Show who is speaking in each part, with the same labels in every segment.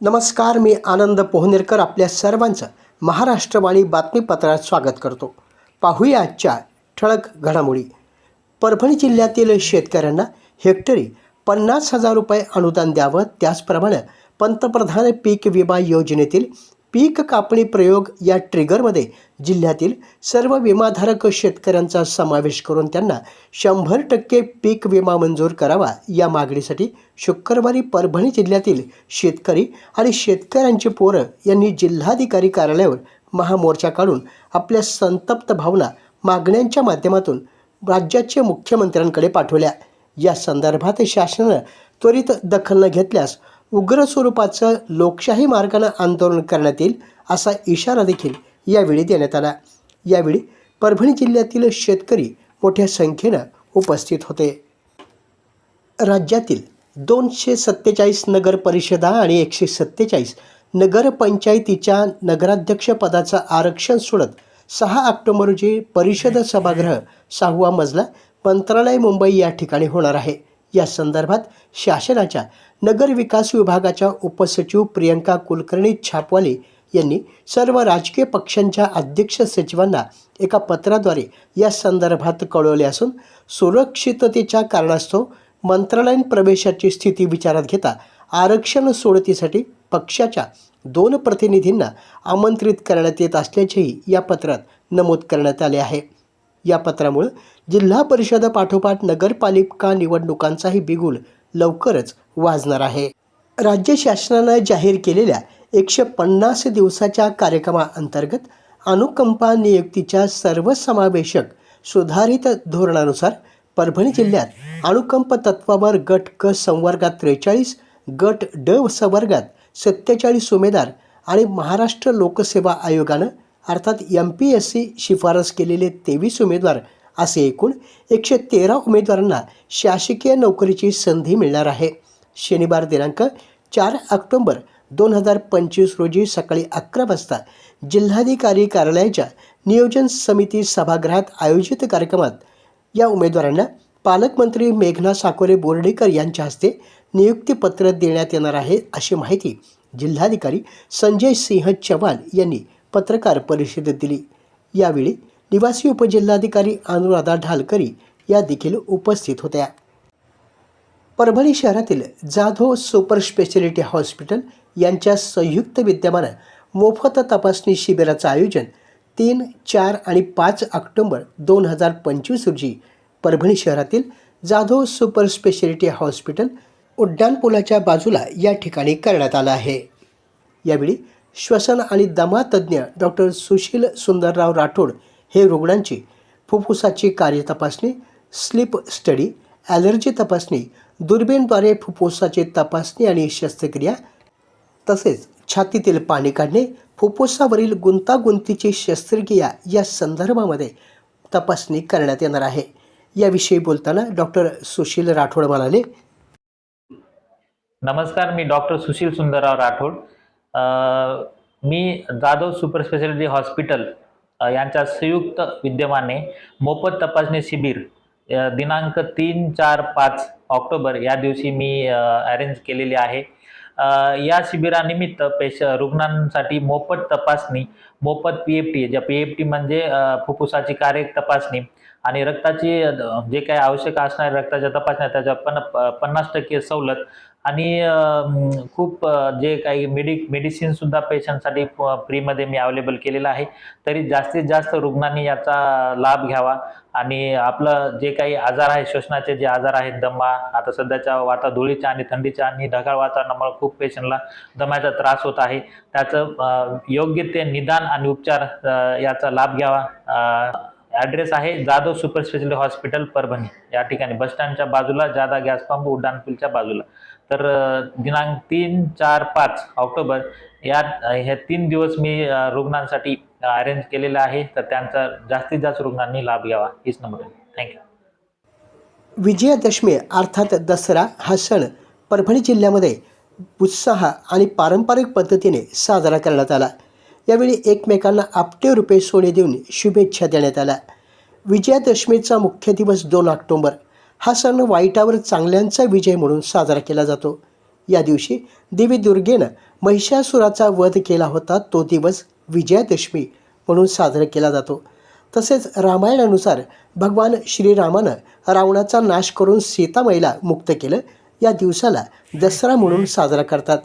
Speaker 1: नमस्कार मी आनंद पोहनेरकर आपल्या सर्वांचं महाराष्ट्रवाणी बातमीपत्रात स्वागत करतो. पाहूया आजच्या ठळक घडामोडी. परभणी जिल्ह्यातील शेतकऱ्यांना हेक्टरी पन्नास हजार रुपये अनुदान द्यावं त्याचप्रमाणे पंतप्रधान पीक विमा योजनेतील पीक कापणी प्रयोग या ट्रिगरमध्ये जिल्ह्यातील सर्व विमाधारक शेतकऱ्यांचा समावेश करून त्यांना शंभर टक्के पीक विमा मंजूर करावा या मागणीसाठी शुक्रवारी परभणी जिल्ह्यातील शेतकरी आणि शेतकऱ्यांची पोरं यांनी जिल्हाधिकारी कार्यालयावर महामोर्चा काढून आपल्या संतप्त भावना मागण्यांच्या माध्यमातून राज्याचे मुख्यमंत्र्यांकडे पाठवल्या. या संदर्भात शासनानं त्वरित दखल न घेतल्यास उग्र स्वरूपाचं लोकशाही मार्गानं आंदोलन करण्यात येईल असा इशारा देखील यावेळी देण्यात आला. यावेळी परभणी जिल्ह्यातील शेतकरी मोठ्या संख्येनं उपस्थित होते. राज्यातील दोनशे सत्तेचाळीस नगर परिषदा आणि एकशे सत्तेचाळीस नगरपंचायतीच्या नगराध्यक्षपदाचं आरक्षण सोडत सहा ऑक्टोबर रोजी परिषद सभागृह सहावा मजला मंत्रालय मुंबई या ठिकाणी होणार आहे. या संदर्भात शासनाच्या नगर विकास विभागाच्या उपसचिव प्रियंका कुलकर्णी छापवाले यांनी सर्व राजकीय पक्षांच्या अध्यक्ष सचिवांना एका पत्राद्वारे या संदर्भात कळवले असून सुरक्षिततेच्या कारणास्तव मंत्रालयीन प्रवेशाची स्थिती विचारात घेता आरक्षण सोडतीसाठी पक्षाच्या दोन प्रतिनिधींना आमंत्रित करण्यात येत असल्याचेही या पत्रात नमूद करण्यात आले आहे. या पत्रामुळं जिल्हा परिषद पाठोपाठ नगरपालिका निवडणुकांचाही बिगुल लवकरच वाजणार आहे. राज्य शासनानं जाहीर केलेल्या एकशे पन्नास दिवसाच्या कार्यक्रमाअंतर्गत अनुकंपा नियुक्तीच्या सर्वसमावेशक सुधारित धोरणानुसार परभणी जिल्ह्यात अनुकंप तत्वावर गट क संवर्गात त्रेचाळीस गट ड संवर्गात सत्तेचाळीस उमेदवार आणि महाराष्ट्र लोकसेवा आयोगानं अर्थात एम पी एस सी शिफारस केलेले तेवीस उमेदवार असे एकूण एकशे तेरा उमेदवारांना शासकीय नोकरीची संधी मिळणार आहे. शनिवार दिनांक चार ऑक्टोंबर दोन हजार पंचवीस रोजी सकाळी अकरा वाजता जिल्हाधिकारी कार्यालयाच्या नियोजन समिती सभागृहात आयोजित कार्यक्रमात या उमेदवारांना पालकमंत्री मेघना साकोरे बोर्डीकर यांच्या हस्ते नियुक्तीपत्र देण्यात येणार आहे अशी माहिती जिल्हाधिकारी संजय सिंह चव्हाण यांनी पत्रकार परिषदेत दिली यावेळी निवासी उपजिल्हाधिकारी अनुराधा ढालकरी या देखील उपस्थित होत्या. परभणी शहरातील जाधव सुपर स्पेशालिटी हॉस्पिटल यांच्या संयुक्त विद्यमानं मोफत तपासणी शिबिराचं आयोजन तीन चार आणि पाच ऑक्टोंबर दोन हजार पंचवीस रोजी परभणी शहरातील जाधव सुपर स्पेशालिटी हॉस्पिटल उड्डाणपुलाच्या बाजूला या ठिकाणी करण्यात आलं आहे. यावेळी श्वसन आणि दमा डॉक्टर सुशील सुंदरराव राठोड हे रुग्णांची फुफ्फुसाची कार्यतपासणी स्लीप स्टडी ॲलर्जी तपासणी दुर्बीणद्वारे फुफ्फुसाची तपासणी आणि शस्त्रक्रिया तसेच छातीतील पाणी काढणे फुफ्फुसावरील गुंतागुंतीची शस्त्रक्रिया या संदर्भामध्ये तपासणी करण्यात येणार आहे. याविषयी बोलताना डॉक्टर सुशील राठोड म्हणाले
Speaker 2: नमस्कार मी डॉक्टर सुशील सुंदरराव राठोड. मी जाधव सुपर स्पेशालिटी हॉस्पिटल यांच्या संयुक्त विद्यमाने मोफत तपासणी शिबिर दिनांक तीन चार पाच ऑक्टोबर या दिवशी मी अरेंज केलेली आहे. या शिबिरानिमित्त पेश रुग्णांसाठी मोफत तपासणी मोफत पी एफ टी ज्या पी एफ टी म्हणजे फुफ्फुसाची कार्य तपासणी आणि रक्ताची जे काही आवश्यक असणाऱ्या रक्ताच्या तपासण्या त्याच्या पण पन्नास टक्के सवलत आणि खूप जे काही मेडि मेडिसिनसुद्धा पेशंटसाठी फ्रीमध्ये मी अवेलेबल केलेलं आहे. तरी जास्तीत जास्त रुग्णांनी याचा लाभ घ्यावा. आणि आपलं जे काही आजार आहे श्वसनाचे जे आजार आहेत दमा आता सध्याच्या वाता धुळीच्या आणि थंडीच्या आणि ढगाळ वातावरणामुळे खूप पेशंटला दम्याचा त्रास होत आहे. त्याचं योग्य ते निदान आणि उपचार याचा लाभ घ्यावा. ॲड्रेस आहे Jadhav super speciality hospital Parbhani. या ठिकाणी बसस्टँडच्या बाजूला जादा गॅस पंप उड्डाणपूलच्या बाजूला. तर दिनांक तीन चार पाच ऑक्टोबर या हे तीन दिवस मी रुग्णांसाठी अरेंज केलेलं आहे. तर त्यांचा जास्तीत जास्त रुग्णांनी लाभ घ्यावा. हीच नंबर थँक्यू
Speaker 1: विजयादशमी अर्थात दसरा हा सण परभणी जिल्ह्यामध्ये उत्साह आणि पारंपरिक पद्धतीने साजरा करण्यात आला. यावेळी एकमेकांना आपटे रुपये सोने देऊन शुभेच्छा देण्यात आल्या. विजयादशमीचा मुख्य दिवस दोन ऑक्टोंबर. हा सण वाईटावर चांगल्यांचा विजय म्हणून साजरा केला जातो. या दिवशी देवी दुर्गेनं महिषासुराचा वध केला होता तो दिवस विजयादशमी म्हणून साजरा केला जातो. तसेच रामायणानुसार भगवान श्रीरामानं रावणाचा नाश करून सीतामाईला मुक्त केलं. या दिवसाला दसरा म्हणून साजरा करतात.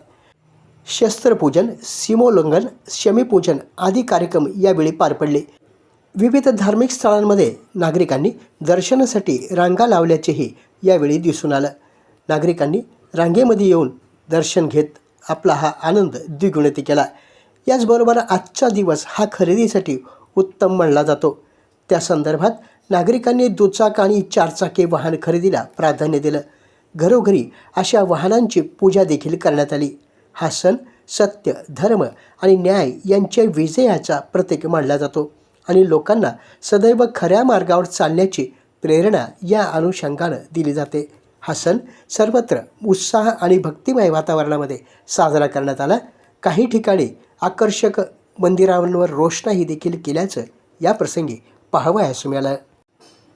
Speaker 1: शस्त्रपूजन सीमोल्लंघन शमीपूजन आदी कार्यक्रम यावेळी पार पडले. विविध धार्मिक स्थळांमध्ये नागरिकांनी दर्शनासाठी रांगा लावल्याचेही यावेळी दिसून आलं. नागरिकांनी रांगेमध्ये येऊन दर्शन घेत आपला हा आनंद द्विगुणित केला. याचबरोबर आजचा दिवस हा खरेदीसाठी उत्तम मानला जातो. त्या संदर्भात नागरिकांनी दुचाक आणि चारचाकी वाहन खरेदीला प्राधान्य दिलं. घरोघरी अशा वाहनांची पूजा देखील करण्यात आली. हा सण सत्य धर्म आणि न्याय यांच्या विजयाचा प्रतीक मानला जातो आणि लोकांना सदैव खऱ्या मार्गावर चालण्याची प्रेरणा या अनुषंगानं दिली जाते. हा सण सर्वत्र उत्साह आणि भक्तिमय वातावरणामध्ये साजरा करण्यात आला. काही ठिकाणी आकर्षक मंदिरांवर रोषणाई देखील केल्याचं या प्रसंगी पाहावयास मिळालं.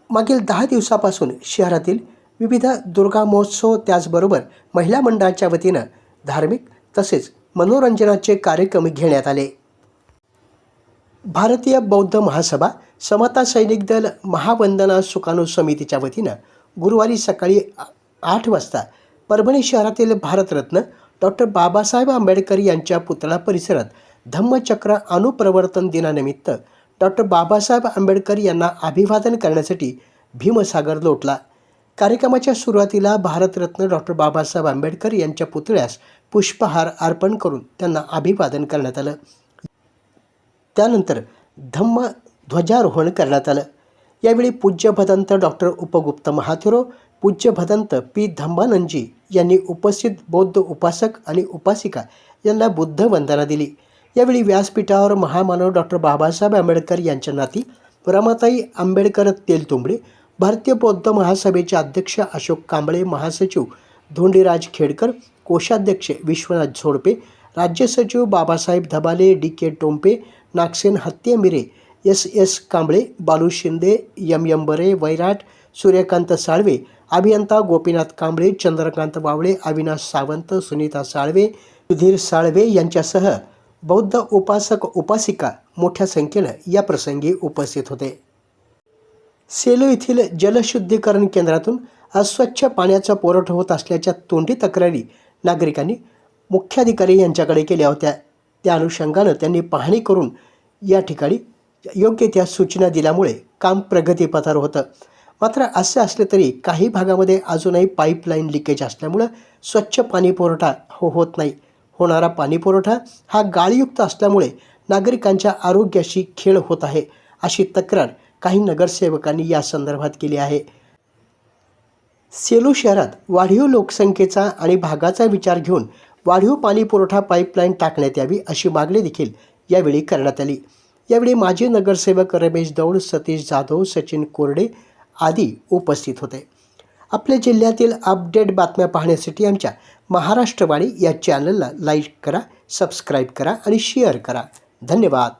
Speaker 1: मागील दहा दिवसापासून शहरातील विविध दुर्गा महोत्सव त्याचबरोबर महिला मंडळाच्या वतीनं धार्मिक तसेच मनोरंजनाचे कार्यक्रम घेण्यात आले. भारतीय बौद्ध महासभा समता सैनिक दल महावंदना सुकाणू समितीच्या वतीनं गुरुवारी सकाळी आठ वाजता परभणी शहरातील भारतरत्न डॉक्टर बाबासाहेब आंबेडकर यांच्या पुतळा परिसरात धम्मचक्र अनुप्रवर्तन दिनानिमित्त डॉक्टर बाबासाहेब आंबेडकर यांना अभिवादन करण्यासाठी भीमसागर लोटला. कार्यक्रमाच्या सुरुवातीला भारतरत्न डॉक्टर बाबासाहेब आंबेडकर यांच्या पुतळ्यास पुष्पहार अर्पण करून त्यांना अभिवादन करण्यात आलं. त्यानंतर धम्म ध्वजारोहण करण्यात आलं. यावेळी पूज्य भदंत डॉक्टर उपगुप्त महाथुरो पूज्य भदंत पी. धम्मानंदजी यांनी उपस्थित बौद्ध उपासक आणि उपासिका यांना बुद्ध वंदना दिली. यावेळी व्यासपीठावर महामानव डॉक्टर बाबासाहेब आंबेडकर यांच्या नाती रमाताई आंबेडकर तेलतुंबडे भारतीय बौद्ध महासभेचे अध्यक्ष अशोक कांबळे महासचिव धोंडीराज खेडकर कोषाध्यक्ष विश्वनाथ झोडपे राज्य सचिव Babasaheb Dhabale D K Tompe Nagsen Hatte Mire S S Kamble Balu Shinde M M Bare Vairat Suryakant Salve अभियंता गोपीनाथ कांबळे चंद्रकांत वावळे अविनाश सावंत सुनीता साळवे सुधीर साळवे यांच्यासह बौद्ध उपासक उपासिका मोठ्या संख्येनं या प्रसंगी उपस्थित होते. सेलू येथील जलशुद्धीकरण केंद्रातून अस्वच्छ पाण्याचा पुरवठा होत असल्याच्या तोंडी तक्रारी नागरिकांनी मुख्याधिकारी यांच्याकडे केल्या होत्या. त्या अनुषंगानं त्यांनी पाहणी करून या ठिकाणी योग्य त्या सूचना दिल्यामुळे काम प्रगतीपथावर होतं. मात्र असे असले तरी काही भागामध्ये अजूनही पाईपलाईन लिकेज असल्यामुळं स्वच्छ पाणी पुरवठा हो होत नाही. होणारा पाणी पुरवठा हा गाळयुक्त असल्यामुळे नागरिकांच्या आरोग्याशी खेळ होत आहे अशी तक्रार काही नगरसेवकांनी या संदर्भात केली आहे. सेलू शहरात वाढीव लोकसंख्येचा आणि भागाचा विचार घेऊन वाढीव पाणी पुरवठा पाईपलाईन टाकण्यात यावी अशी मागणी देखील यावेळी करण्यात आली. यावेळी माजी नगरसेवक रमेश दौड सतीश जाधव सचिन कोरडे आदी उपस्थित होते. आपल्या जिल्ह्यातील अपडेट बातम्या पाहण्यासाठी आमच्या महाराष्ट्रवाणी या चॅनलला लाईक करा सबस्क्राईब करा आणि शेअर करा. धन्यवाद.